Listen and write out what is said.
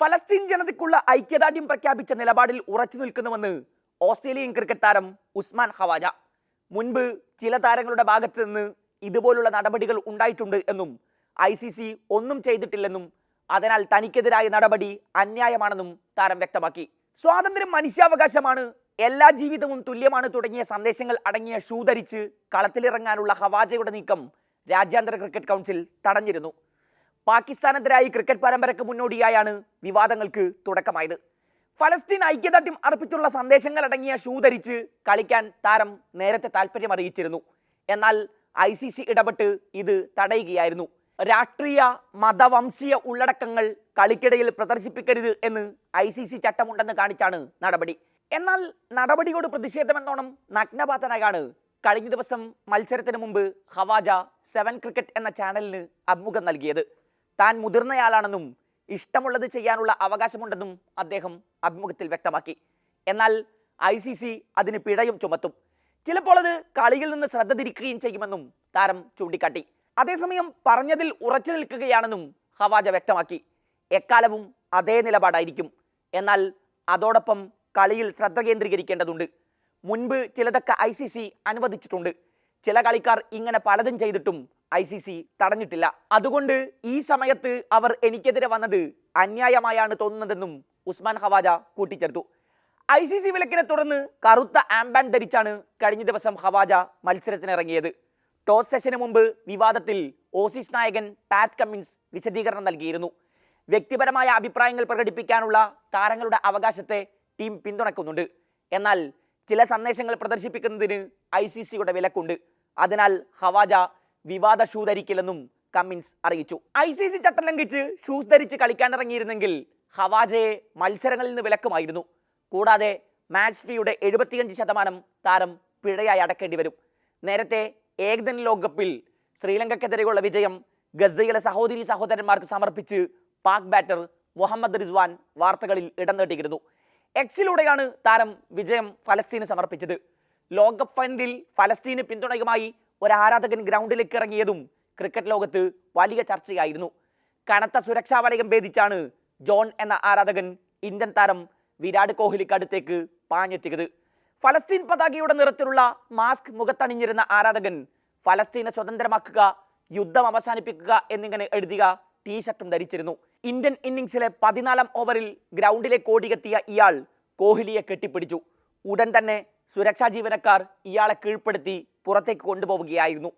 ഫലസ്തീൻ ജനതയ്ക്കുള്ള ഐക്യദാർഢ്യം പ്രഖ്യാപിച്ച നിലപാടിൽ ഉറച്ചു നിൽക്കുന്നുവെന്ന് ഓസ്ട്രേലിയൻ ക്രിക്കറ്റ് താരം ഉസ്മാൻ ഹവാജ മുൻപ് ചില താരങ്ങളുടെ ഭാഗത്ത് നിന്ന് ഇതുപോലുള്ള നടപടികൾ ഉണ്ടായിട്ടുണ്ട് എന്നും ഐ സി സി ഒന്നും ചെയ്തിട്ടില്ലെന്നും അതിനാൽ തനിക്കെതിരായ നടപടി അന്യായമാണെന്നും താരം വ്യക്തമാക്കി. സ്വാതന്ത്ര്യം മനുഷ്യാവകാശമാണ് എല്ലാ ജീവിതവും തുല്യമാണ് തുടങ്ങിയ സന്ദേശങ്ങൾ അടങ്ങിയ ഷൂ ധരിച്ച് കളത്തിലിറങ്ങാനുള്ള ഹവാജയുടെ നീക്കം രാജ്യാന്തര ക്രിക്കറ്റ് കൗൺസിൽ തടഞ്ഞിരുന്നു. പാകിസ്ഥാനെതിരായി ക്രിക്കറ്റ് പരമ്പരയ്ക്ക് മുന്നോടിയായാണ് വിവാദങ്ങൾക്ക് തുടക്കമായത്. ഫലസ്തീൻ ഐക്യദാർഢ്യം അർപ്പിച്ചുള്ള സന്ദേശങ്ങൾ അടങ്ങിയ ഷൂ ധരിച്ച് കളിക്കാൻ താരം നേരത്തെ താല്പര്യം അറിയിച്ചിരുന്നു. എന്നാൽ ഐ സി സി ഇടപെട്ട് ഇത് തടയുകയായിരുന്നു. രാഷ്ട്രീയ മതവംശീയ ഉള്ളടക്കങ്ങൾ കളിക്കിടയിൽ പ്രദർശിപ്പിക്കരുത് എന്ന് ഐ സി സി ചട്ടമുണ്ടെന്ന് കാണിച്ചാണ് നടപടി. എന്നാൽ നടപടിയോട് പ്രതിഷേധമെന്നോണം നഗ്നപാതനായാണ് കഴിഞ്ഞ ദിവസം മത്സരത്തിന് മുമ്പ് ഹവാജ സെവൻ ക്രിക്കറ്റ് എന്ന ചാനലിന് അഭിമുഖം നൽകിയത്. താൻ മുതിർന്നയാളാണെന്നും ഇഷ്ടമുള്ളത് ചെയ്യാനുള്ള അവകാശമുണ്ടെന്നും അദ്ദേഹം അഭിമുഖത്തിൽ വ്യക്തമാക്കി. എന്നാൽ ഐ സി സി അതിന് പിഴയും ചുമത്തും. ചിലപ്പോൾ അത് കളിയിൽ നിന്ന് ശ്രദ്ധ തിരിക്കുകയും ചെയ്യുമെന്നും താരം ചൂണ്ടിക്കാട്ടി. അതേസമയം പറഞ്ഞതിൽ ഉറച്ചു നിൽക്കുകയാണെന്നും ഹവാജ വ്യക്തമാക്കി. എക്കാലവും അതേ നിലപാടായിരിക്കും. എന്നാൽ അതോടൊപ്പം കളിയിൽ ശ്രദ്ധ കേന്ദ്രീകരിക്കേണ്ടതുണ്ട്. മുൻപ് ചിലതൊക്കെ ഐ സി സി അനുവദിച്ചിട്ടുണ്ട്. ചില കളിക്കാർ ഇങ്ങനെ പലതും ചെയ്തിട്ടും ഐ സി സി തടഞ്ഞിട്ടില്ല. അതുകൊണ്ട് ഈ സമയത്ത് അവർ എനിക്കെതിരെ വന്നത് അന്യായമായാണ് തോന്നുന്നതെന്നും ഉസ്മാൻ ഹവാജ കൂട്ടിച്ചേർത്തു. ഐ സി സി വിലക്കിനെ തുടർന്ന് കറുത്ത ആംബാൻഡ് ധരിച്ചാണ് കഴിഞ്ഞ ദിവസം ഹവാജ മത്സരത്തിനിറങ്ങിയത്. ടോസ് സെഷന് മുമ്പ് വിവാദത്തിൽ ഓസീസ് നായകൻ പാറ്റ് കമ്മിൻസ് വിശദീകരണം നൽകിയിരുന്നു. വ്യക്തിപരമായ അഭിപ്രായങ്ങൾ പ്രകടിപ്പിക്കാനുള്ള താരങ്ങളുടെ അവകാശത്തെ ടീം പിന്തുണക്കുന്നുണ്ട്. എന്നാൽ ചില സന്ദേശങ്ങൾ പ്രദർശിപ്പിക്കുന്നതിന് ഐ സി സിയുടെ വിലക്കുണ്ട്. അതിനാൽ ഹവാജ വിവാദ ഷൂ ധരിക്കില്ലെന്നും കമ്മിൻസ് അറിയിച്ചു. ഐ സി സി ചട്ടം ലംഘിച്ച് ഷൂസ് ധരിച്ച് കളിക്കാനിറങ്ങിയിരുന്നെങ്കിൽ ഹവാജയെ മത്സരങ്ങളിൽ നിന്ന് വിലക്കുമായിരുന്നു. കൂടാതെ മാച്ച് ഫീയുടെ എഴുപത്തിയഞ്ച് ശതമാനം താരം പിഴയായി അടക്കേണ്ടി വരും നേരത്തെ ഏകദിന ലോകകപ്പിൽ ശ്രീലങ്കക്കെതിരെയുള്ള വിജയം ഗസയിലെ സഹോദരി സഹോദരന്മാർക്ക് സമർപ്പിച്ച് പാക് ബാറ്റർ മുഹമ്മദ് റിസ്വാൻ വാർത്തകളിൽ ഇടം നേട്ടിയിരുന്നു. എക്സിലൂടെയാണ് താരം വിജയം ഫലസ്തീന് സമർപ്പിച്ചത്. ലോകകപ്പ് ഫൈനലിൽ ഫലസ്തീന് പിന്തുണയുമായി ഒരു ആരാധകൻ ഗ്രൗണ്ടിലേക്ക് ഇറങ്ങിയതും ക്രിക്കറ്റ് ലോകത്ത് വലിയ ചർച്ചയായിരുന്നു. കനത്ത സുരക്ഷാ വലയം ഭേദിച്ചാണ് ജോൺ എന്ന ആരാധകൻ ഇന്ത്യൻ താരം വിരാട് കോഹ്ലിക്ക് അടുത്തേക്ക് പാഞ്ഞെത്തിയത്. ഫലസ്തീൻ പതാകയുടെ നിറത്തിലുള്ള മാസ്ക് മുഖത്തണിഞ്ഞിരുന്ന ആരാധകൻ ഫലസ്തീനെ സ്വതന്ത്രമാക്കുക യുദ്ധം അവസാനിപ്പിക്കുക എന്നിങ്ങനെ എഴുതിയ ടീഷർട്ടും ധരിച്ചിരുന്നു. ഇന്ത്യൻ ഇന്നിംഗ്സിലെ പതിനാലാം ഓവറിൽ ഗ്രൗണ്ടിലേക്ക് ഓടിയെത്തിയ ഇയാൾ കോഹ്ലിയെ കെട്ടിപ്പിടിച്ചു. ഉടൻ തന്നെ സുരക്ഷാ ജീവനക്കാർ ഇയാളെ കീഴ്പ്പെടുത്തി പുറത്തേക്ക് കൊണ്ടുപോവുകയായിരുന്നു.